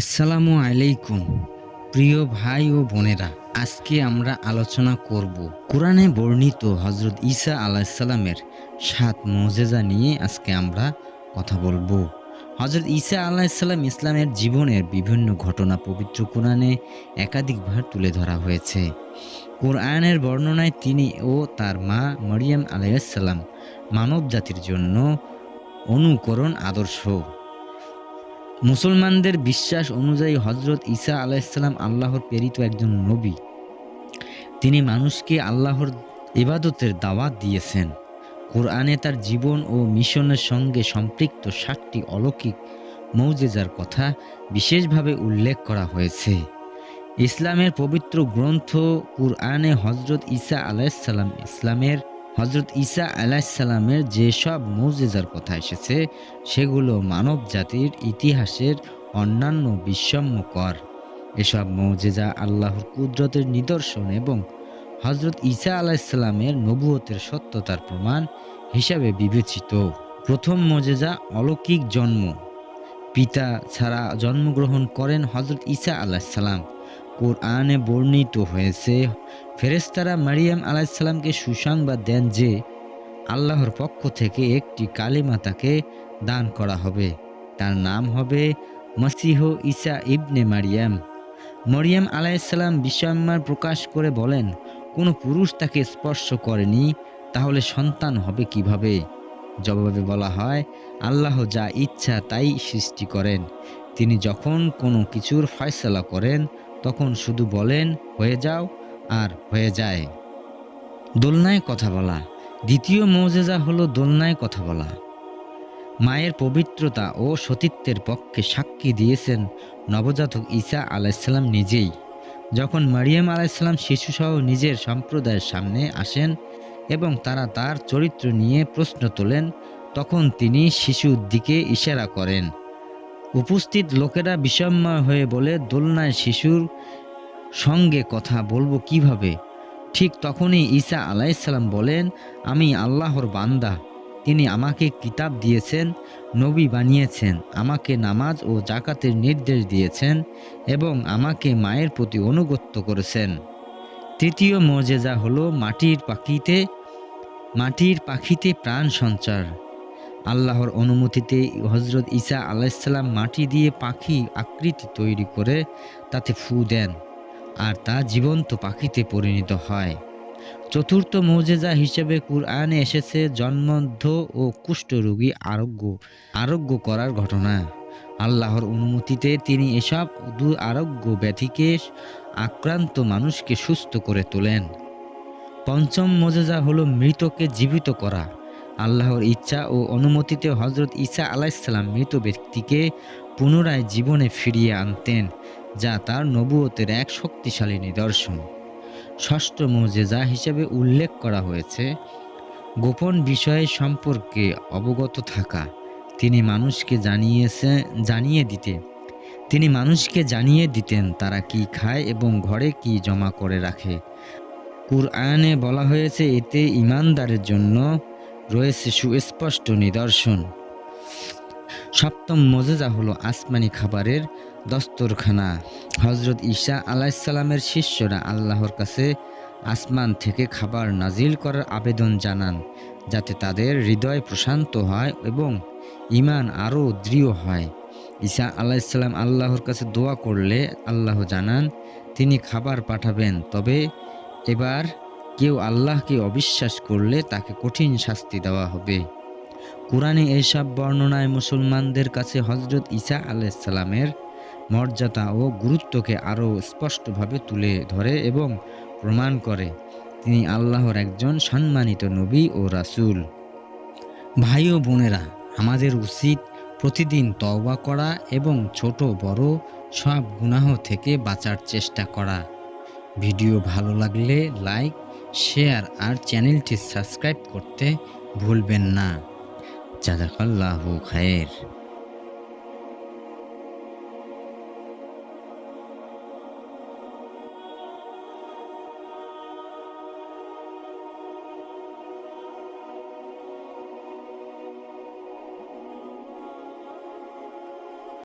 আসসালামু আলাইকুম, প্রিয় ভাই ও বোনেরা। আজকে আমরা আলোচনা করব কোরআনে বর্ণিত হজরত ঈসা আলাহিসাল্লামের সাত মোজেজা নিয়ে আজকে আমরা কথা বলব। হজরত ঈসা আলাহিসাল্লাম ইসলামের জীবনের বিভিন্ন ঘটনা পবিত্র কোরআনে একাধিকবার তুলে ধরা হয়েছে। কোরআনের বর্ণনায় তিনি ও তার মা মরিয়াম আলাইসাল্লাম মানব জাতির জন্য অনুকরণ আদর্শ। মুসলমানদের বিশ্বাস অনুযায়ী হজরত ঈসা আলাইসাল্লাম আল্লাহর প্রেরিত একজন নবী। তিনি মানুষকে আল্লাহর ইবাদতের দাওয়াত দিয়েছেন। কোরআনে তার জীবন ও মিশনের সঙ্গে সম্পৃক্ত ষাটটি অলৌকিক মৌজেজার কথা বিশেষভাবে উল্লেখ করা হয়েছে। ইসলামের পবিত্র গ্রন্থ কুরআনে হজরত ঈসা আলাইসাল্লাম ইসলামের হজরত ঈসা আলাইসাল্লামের যেসব মৌজেজার কথা এসেছে, সেগুলো মানব জাতির ইতিহাসের অন্যান্য বিস্ময়কর এসব মৌজেজা আল্লাহর কুদরতের নিদর্শন এবং হজরত ঈসা আলাইসাল্লামের নবুয়তের সত্যতার প্রমাণ হিসাবে বিবেচিত। প্রথম মৌজেজা অলৌকিক জন্ম। পিতা ছাড়া জন্মগ্রহণ করেন হজরত ঈসা আলাইসাল্লাম কোরআনে বর্ণিত হয়েছে ফেরেস্তারা মারিয়াম আলাইসাল্লামকে সুসংবাদ দেন যে, আল্লাহর পক্ষ থেকে একটি কালিমা তাকে দান করা হবে। তার নাম হবে মসিহ ইসা ইবনে মারিয়াম। মরিয়াম আলাইসাল্লাম বিস্ময় প্রকাশ করে বলেন, কোনো পুরুষ তাকে স্পর্শ করেনি, তাহলে সন্তান হবে কীভাবে? জবাবে বলা হয়, আল্লাহ যা ইচ্ছা তাই সৃষ্টি করেন। তিনি যখন কোনো কিছুর ফয়সলা করেন তখন শুধু বলেন, হয়ে যাও আর হয়ে যায় দোলনায় কথা বলা। দ্বিতীয় মৌজেজা হলো দোলনায় কথা বলা। মায়ের পবিত্রতা ও সতীত্বের পক্ষে সাক্ষী দিয়েছেন নবজাতক ঈসা আলাইসাল্লাম নিজেই। যখন মারিয়াম আলাইসাল্লাম শিশুসহ নিজের সম্প্রদায়ের সামনে আসেন এবং তারা তার চরিত্র নিয়ে প্রশ্ন তোলেন, তখন তিনি শিশুর দিকে ইশারা করেন। উপস্থিত লোকেরা বিষময় হয়ে বলে, দোলনায় শিশুর সঙ্গে কথা বলব কীভাবে? ঠিক তখনই ঈসা আলাইসাল্লাম বলেন, আমি আল্লাহর বান্দা। তিনি আমাকে কিতাব দিয়েছেন, নবী বানিয়েছেন, আমাকে নামাজ ও জাকাতের নির্দেশ দিয়েছেন এবং আমাকে মায়ের প্রতি অনুগত্য করেছেন। তৃতীয় মর্যাদা হলো মাটির পাখিতে মাটির পাখিতে প্রাণ সঞ্চার। আল্লাহর অনুমতিতে হজরত ঈসা আলাইসাল্লাম মাটি দিয়ে পাখি আকৃতি তৈরি করে তাতে ফু দেন আর তা জীবন্ত পাখিতে পরিণত হয়। চতুর্থ মৌজেজা হিসেবে কুরআনে এসেছে জন্মদ্ধ ও কুষ্ঠরোগী আরোগ্য আরোগ্য করার ঘটনা। আল্লাহর অনুমতিতে তিনি এসব দু আরোগ্য ব্যাধিকে আক্রান্ত মানুষকে সুস্থ করে তোলেন। পঞ্চম মজেজা হলো মৃতকে জীবিত করা। আল্লাহর ইচ্ছা ও অনুমতিতে হজরত ঈসা আলাইসাল্লাম মৃত ব্যক্তিকে পুনরায় জীবনে ফিরিয়ে আনতেন, যা তার নবুয়তের এক শক্তিশালী নিদর্শন। ষষ্ঠ মৌজেজা হিসেবে উল্লেখ করা হয়েছে, গোপন বিষয় সম্পর্কে অবগত থাকা। তিনি মানুষকে জানিয়েছে, জানিয়ে দিতে। তিনি মানুষকে জানিয়ে দিতেন তারা কি খায় এবং ঘরে কি জমা করে রাখে। কুরআনে বলা হয়েছে, এতে ইমানদারের জন্য রয়েছে সুস্পষ্ট নিদর্শন। সপ্তম মজেজা হলো আসমানি খাবারের দস্তরখানা। হজরত ঈশা আলাইসাল্লামের শিষ্যরা আল্লাহর কাছে আসমান থেকে খাবার নাজিল করার আবেদন জানান, যাতে তাদের হৃদয় প্রশান্ত হয় এবং ইমান আরও দৃঢ় হয়। ঈশা আলাইসাল্লাম আল্লাহর কাছে দোয়া করলে আল্লাহ জানান, তিনি খাবার পাঠাবেন, তবে এবার কেউ আল্লাহকে অবিশ্বাস করলে তাকে কঠিন শাস্তি দেওয়া হবে। কোরআনে এইসব বর্ণনায় মুসলমানদের কাছে হজরত ঈসা আলাইসাল্লামের মর্যাদা ও গুরুত্বকে আরও স্পষ্টভাবে তুলে ধরে এবং প্রমাণ করে। তিনি আল্লাহর একজন সম্মানিত নবী ও রাসূল। ভাই ও বোনেরা, আমাদের উচিত প্রতিদিন তওবা করা এবং ছোট বড় সব গুনাহ থেকে বাঁচার চেষ্টা করা। ভিডিও ভালো লাগলে লাইক শেয়ার আর চ্যানেলটি সাবস্ক্রাইব করতে ভুলবেন না। জাজাকাল্লাহু খায়ের।